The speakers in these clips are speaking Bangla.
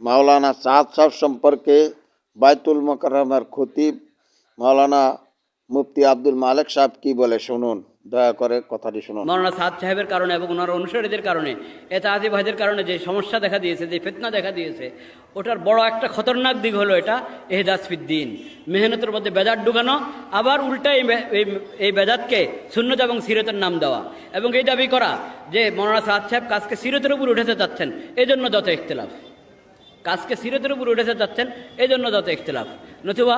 মাওলানা সাদ সাহ সম্পর্কে বায়তুল মোকাররমের খতিব মাওলানা মুফতি আব্দুল মালিক সাহেব কি বলে শুনুন, দয়া করে কথাটি শুনুন। মৌলানা সাদ সাহেবের কারণে এবং ওনার অনুসারীদের কারণে এতে আদি ভাইদের কারণে যে সমস্যা দেখা দিয়েছে, যে ফেতনা দেখা দিয়েছে, ওটার বড় একটা খতরনাক দিক হলো এটা এহদাসফিদ্দিন মেহনতের মধ্যে বেদাত ঢুকানো, আবার উল্টা এই বে- এই- এই শূন্যতা এবং সিরতের নাম দেওয়া। এবং এই দাবি করা যে মৌলানা সাদ সাহেব কাজকে সিরতের উপর উঠেতে চাচ্ছেন এই জন্য যত ইখতলাফ। কাজকে সিরতের উপর উঠেতে যাচ্ছেন এই জন্য যত ইখতলাফ। নতুবা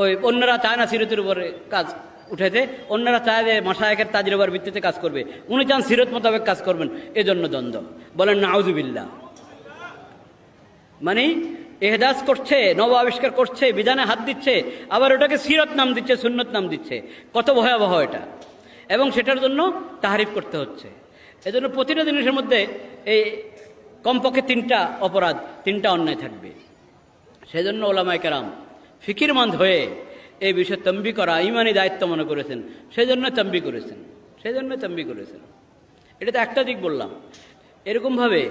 ওই অন্যরা চায় না সিরতের উপরে কাজ উঠেতে অন্যরা চায় যে মাসায়কের তাজরবার ভিত্তিতে কাজ করবে। উনি চান সিরত মোতাবেক কাজ করবেন এই জন্য দ্বন্দ্ব। বলেন নাউজুবিল্লা মানে এহদাস করছে, নব আবিষ্কার করছে, বিধানে হাত দিচ্ছে, আবার ওটাকে সিরত নাম দিচ্ছে, সুন্নত নাম দিচ্ছে। কত ভয়াবহ এটা। এবং সেটার জন্য তাহারিফ করতে হচ্ছে। এজন্য প্রতিটা জিনিসের মধ্যে এই কমপক্ষে তিনটা অপরাধ, তিনটা অন্যায় থাকবে। সেজন্য ওলামায় কেরাম ফিকিরমন্দ হয়ে এই বিষয়ে তম্বি করা, ইমানি দায়িত্ব মনে করেছেন। সেজন্য তম্বি করেছেন। সেজন্য তম্বি করেছেন। এটা তো একটা দিক বললাম। এরকমভাবে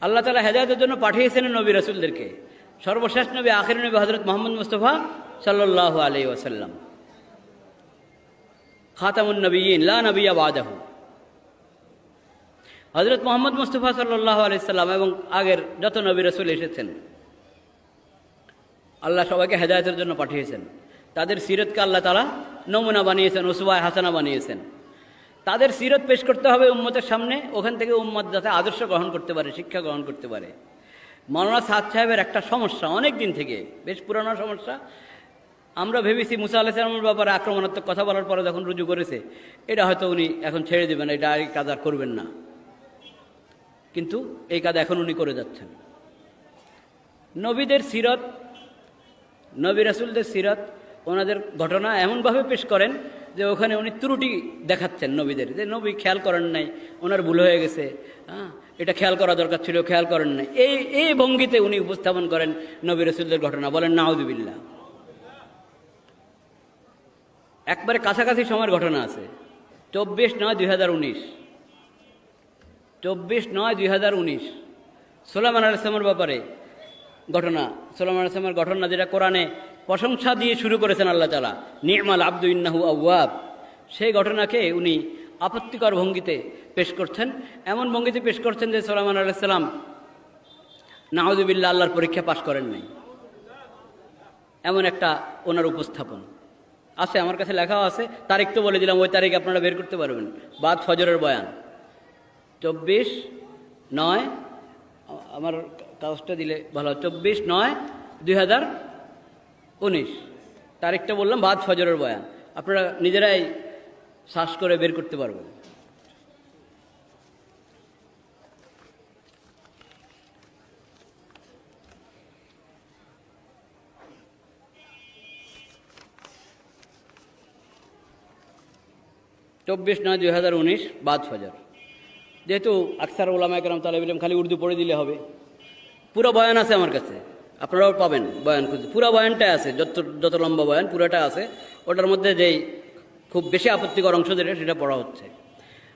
আল্লাহ তালা হেদায়তের জন্য পাঠিয়েছেন নবী রসুলদেরকে। সর্বশেষ নবী, আখের নবী হজরত মোহাম্মদ মুস্তফা সাল্লাহ আলি ওসাল্লাম খাতামুন নবীন লা নবিয়া বাদাহু। হজরত মোহাম্মদ মুস্তফা সাল্লাহ আলাইসাল্লাম এবং আগের যত নবী রসুল এসেছেন। আল্লাহ সবাইকে হেদায়তের জন্য পাঠিয়েছেন। তাদের সিরতকে আল্লাহ তালা নমুনা বানিয়েছেন ওসুবায় হাসানা বানিয়েছেন। তাদের সিরত পেশ করতে হবে উম্মতের সামনে, ওখান থেকে উম্মত যাতে আদর্শ গ্রহণ করতে পারে, শিক্ষা গ্রহণ করতে পারে। মৌলানা সাদ সাহেবের একটা সমস্যা অনেক দিন থেকে, বেশ পুরানো সমস্যা। আমরা ভেবেছি মুসা আলাহিসামের ব্যাপারে আক্রমণাত্মক কথা বলার পরে যখন রুজু করেছে, এটা হয়তো উনি এখন ছেড়ে দেবেন, এটা এই কাজ আর করবেন না। কিন্তু এই কাজ এখন উনি করে যাচ্ছেন। নবীদের সিরত, নবী রাসুলদের সিরত, ওনাদের ঘটনা এমনভাবে পেশ করেন যে ওখানে উনি ত্রুটি দেখাচ্ছেন নবীদের, যে নবী খেয়াল করেন নাই, ওনার ভুল হয়ে গেছে হ্যাঁ এটা খেয়াল করা দরকার ছিল, খেয়াল করেন নাই। এই এই ভঙ্গিতে উনি উপস্থাপন করেন নবী রসুলদের ঘটনা, বলেন নাউদুবিল্লা একবারে কাছাকাছি সময়ের ঘটনা আছে, চব্বিশ নয় দুই হাজার উনিশ। চব্বিশ নয় দুই হাজার উনিশ। সোলামান আলাইসলামের ব্যাপারে ঘটনা। সোলামান আলাইসলামের ঘটনা যেটা কোরআনে প্রশংসা দিয়ে শুরু করেছেন আল্লাহ তালা নিয়মাল আব্দু ইন্নাহু সেই ঘটনাকে উনি আপত্তিকর ভঙ্গিতে পেশ করছেন। এমন ভঙ্গিতে পেশ করছেন যে সোলামান আলাইসাল্লাম নাহদুবিল্লা আল্লাহর পরীক্ষা পাশ করেন নাই। এমন একটা ওনার উপস্থাপন। আছে, আমার কাছে লেখাও আছে। তারিখ তো বলে দিলাম, ওই তারিখ আপনারা বের করতে পারবেন। বাদ ফজরের বয়ান। চব্বিশ নয়, আমার কাগজটা দিলে ভালো। চব্বিশ নয়, দুই হাজার উনিশ। তারিখটা বললাম বাদ ফজরের বয়ান। আপনারা নিজেরাই শ্বাস করে বের করতে পারবেন। চব্বিশ নয়, দুই হাজার উনিশ, বাদ ফজর। যেহেতু আকসার ওলামা একরাম তালেব ইলাম খালি উর্দু পড়ে দিলে হবে। পুরো বয়ান আছে আমার কাছে। আপনারাও পাবেন বয়ান খুঁজে। পুরো বয়ানটা আছে، যত যত লম্বা বয়ান، পুরোটা আছে। ওটার মধ্যে যেই খুব বেশি আপত্তিকর অংশ যেটা، সেটা পড়া হচ্ছে।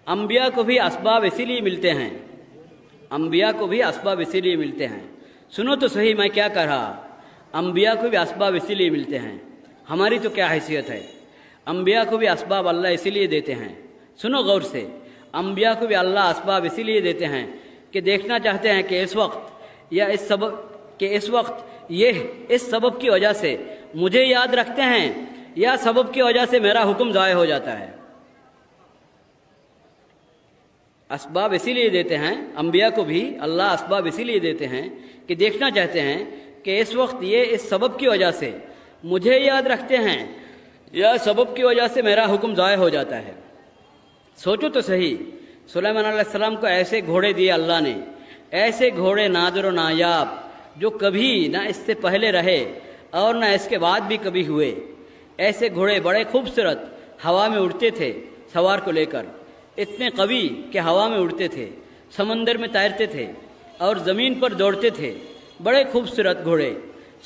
امبیا کو بھی اسباب اسی لیے ملتے ہیں انبیاء کو بھی اسباب اسی لیے ملتے ہیں سنو تو صحیح میں کیا کہا انبیاء کو بھی اسباب اسی لیے ملتے ہیں ہماری تو کیا حیثیت ہے انبیاء کو بھی اسباب اللہ اسی لیے دیتے ہیں سنو غور سے انبیاء کو بھی اللہ اسباب اسی لیے دیتے ہیں کہ دیکھنا چاہتے ہیں کہ اس وقت یا اس سبب کہ اس وقت یہ اس سبب کی وجہ سے مجھے یاد رکھتے ہیں یا سبب کی وجہ سے میرا حکم ضائع ہو جاتا ہے۔ اسباب اسی لیے دیتے ہیں، انبیاء کو بھی اللہ اسباب اسی لیے دیتے ہیں کہ دیکھنا چاہتے ہیں کہ اس وقت یہ اس سبب کی وجہ سے مجھے یاد رکھتے ہیں یا سبب کی وجہ سے میرا حکم ضائع ہو جاتا ہے۔ سوچو تو صحیح، سلیمان علیہ السلام کو ایسے گھوڑے دیے اللہ نے، ایسے گھوڑے نادر و نایاب جو کبھی نہ اس سے پہلے رہے اور نہ اس کے بعد بھی کبھی ہوئے۔ ایسے گھوڑے بڑے خوبصورت ہوا میں اڑتے تھے سوار کو لے کر۔ اتنے قوی کہ ہوا میں اڑتے تھے، سمندر میں تیرتے تھے اور زمین پر دوڑتے تھے۔ بڑے خوبصورت گھوڑے۔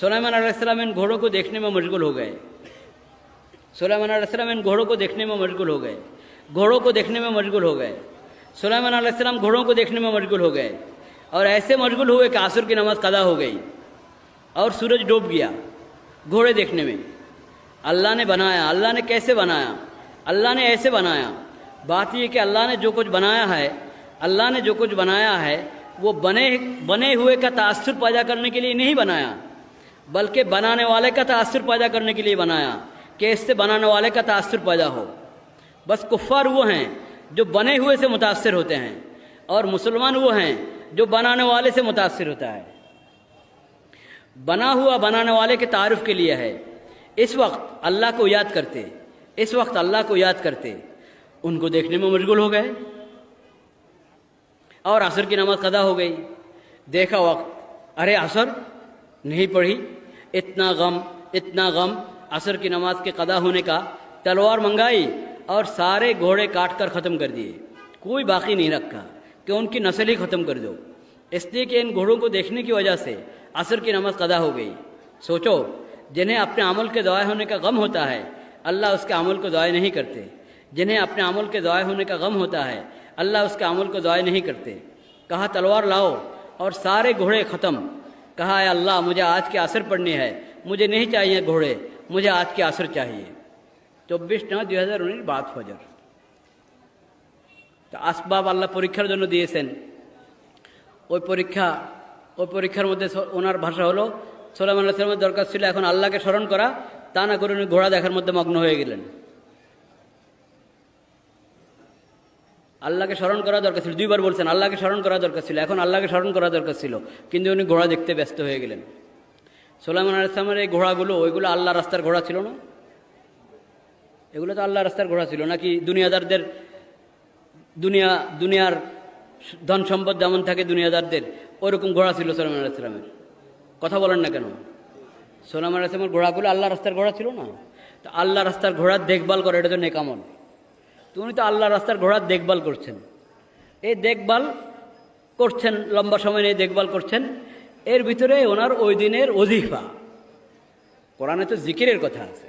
سلیمان علیہ السلام ان گھوڑوں کو دیکھنے میں مشغول ہو گئے۔ سلیمان علیہ السلام ان گھوڑوں کو دیکھنے میں مشغول ہو گئے۔ گھوڑوں کو دیکھنے میں مشغول ہو گئے۔ سلیمان علیہ السلام گھوڑوں کو دیکھنے میں مشغول ہو گئے۔ اور ایسے مشغول ہوئے کہ عصر کی نماز قضا ہو گئی۔ اور سورج ڈوب گیا گھوڑے دیکھنے میں۔ اللہ نے بنایا، اللہ نے کیسے بنایا؟ اللہ نے ایسے بنایا۔ بات یہ کہ اللہ نے جو کچھ بنایا ہے، اللہ نے جو کچھ بنایا ہے، وہ بنے بنے ہوئے کا تأثر پیدا کرنے کے لیے نہیں بنایا، بلکہ بنانے والے کا تأثر پیدا کرنے کے لیے بنایا کہ اس سے بنانے والے کا تأثر پیدا ہو۔ بس کفار وہ ہیں جو بنے ہوئے سے متاثر ہوتے ہیں اور مسلمان وہ ہیں جو بنانے والے سے متاثر ہوتا ہے۔ بنا ہوا بنانے والے کے تعارف کے لیے ہے۔ اس وقت اللہ کو یاد کرتے، اس وقت اللہ کو یاد کرتے۔ ان کو دیکھنے میں مشغول ہو گئے۔ اور عصر کی نماز قضا ہو گئی۔ دیکھا وقت، ارے عصر، نہیں پڑھی۔ اتنا غم اتنا غم، عصر کی نماز کے قضا ہونے کا تلوار منگائی۔ اور سارے گھوڑے کاٹ کر ختم کر دیے۔ کوئی باقی نہیں رکھا کہ ان کی نسل ہی ختم کر دو۔ اس لیے کہ ان گھوڑوں کو دیکھنے کی وجہ سے عصر کی نماز قدا ہو گئی۔ سوچو، جنہیں اپنے عمل کے ضائع ہونے کا غم ہوتا ہے، اللہ اس کے عمل کو ضائع نہیں کرتے۔ جنہیں اپنے عمل کے ضائع ہونے کا غم ہوتا ہے، اللہ اس کے عمل کو ضائع نہیں کرتے۔ کہا، تلوار لاؤ اور سارے گھوڑے ختم۔ کہا، اے اللہ، مجھے آج کے عصر پڑھنی ہے مجھے نہیں چاہیے گھوڑے، مجھے آج کے عصر چاہیے۔ চব্বিশ নয় দুই হাজার উনিশ বাদ ফজর। তো আসবাব আল্লাহ পরীক্ষার জন্য দিয়েছেন। ওই পরীক্ষা, ওই পরীক্ষার মধ্যে ওনার ভাষা হলো সোলাম আল্লাহামের দরকার ছিল এখন আল্লাহকে স্মরণ করা, তা না করে উনি ঘোড়া দেখার মধ্যে মগ্ন হয়ে গেলেন। আল্লাহকে স্মরণ করা দরকার ছিল, দুইবার বলছেন, আল্লাহকে স্মরণ করা দরকার ছিল, এখন আল্লাহকে স্মরণ করা দরকার ছিল, কিন্তু উনি ঘোড়া দেখতে ব্যস্ত হয়ে গেলেন। সোলাইমান আলাইসলামের এই ঘোড়াগুলো, ওইগুলো আল্লাহ রাস্তার ঘোড়া ছিল না? এগুলো তো আল্লাহ রাস্তার ঘোড়া ছিল। নাকি দুনিয়াদারদের দুনিয়া, দুনিয়ার ধন সম্পদ যেমন থাকে দুনিয়াদারদের, ওরকম ঘোড়া ছিল সোলাইমান আলাইসলামের কথা বলেন না কেন? সোলাইমান আলাইসলামের ঘোড়াগুলো আল্লাহ রাস্তার ঘোড়া ছিল না? তো আল্লাহ রাস্তার ঘোড়ার দেখভাল করে, এটা তো নেকামল। তো উনি তো আল্লাহ রাস্তার ঘোড়ার দেখভাল করছেন। এই দেখভাল করছেন, লম্বা সময় নিয়ে দেখভাল করছেন। এর ভিতরে ওনার ওই দিনের অজিফা কোরআনে তো জিকিরের কথা আছে।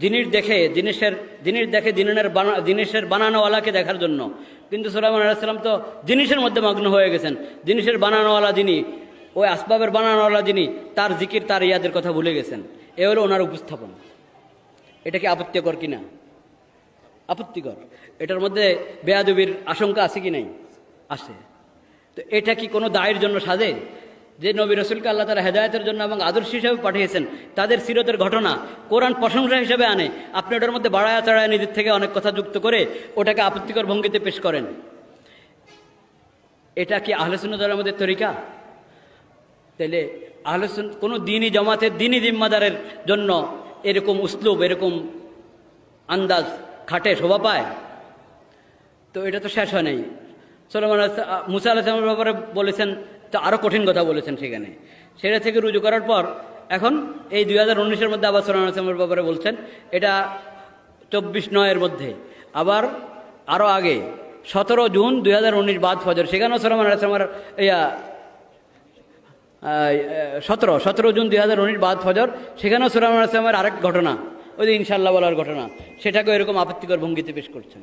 জিনিস দেখে জিনিসের জিনিস দেখে বানা জিনিসের বানানোওয়ালাকে দেখার জন্য। কিন্তু সুলাইমান আলাইসাল্লাম তো জিনিসের মধ্যে মগ্ন হয়ে গেছেন। জিনিসের বানানোওয়ালা যিনি, ওই আসবাবের বানানোওয়ালা যিনি, তার জিকির, তার ইয়াদের কথা ভুলে গেছেন। এ হলো ওনার উপস্থাপন। এটা কি আপত্তিকর কিনা আপত্তিকর। এটার মধ্যে বেয়াদবির আশঙ্কা আছে কি নাই? আছে। তো এটা কি কোনো দায়ের জন্য সাজে? যে নবী রসুলকে আল্লাহ তারা হেদায়তের জন্য এবং আদর্শ হিসাবে পাঠিয়েছেন, তাদের সিরতের ঘটনা কোরআন প্রশংসা হিসেবে আনে। আপনি ওটার মধ্যে বাড়ায়া চাড়ায় নিজের থেকে অনেক কথা যুক্ত করে ওটাকে আপত্তিকর ভঙ্গিতে পেশ করেন। এটা কি আহলেসুন্নদের আমাদের তরিকা? তাহলে আহলেসুন কোনো দিনই জমাতে দিনই জিম্মাদারের জন্য এরকম উসলুব, এরকম আন্দাজ, খাটে শোভা পায়? তো এটা তো শেষ হয় নাই। সোলমান মুসা আলাহিসামের ব্যাপারে বলেছেন তো আরও কঠিন কথা বলেছেন সেখানে। সেটা থেকে রুজু করার পর এখন এই দুই হাজার উনিশের মধ্যে আবার সোলমান আলাহিসামের ব্যাপারে বলছেন, এটা চব্বিশ নয়ের মধ্যে। আবার আরও আগে, সতেরো জুন দুই হাজার উনিশ বাদ ফজর, সেখানেও সোলমান আলাহিসামের ইয়া সতেরো সতেরো জুন দুই হাজার উনিশ বাদ ফজর, সেখানেও সুরাম আসলামের আরেক ঘটনা, ওই যে ইনশাল্লাহ বলার ঘটনা সেটাকে এরকম আপত্তিকর ভঙ্গিতে পেশ করছেন।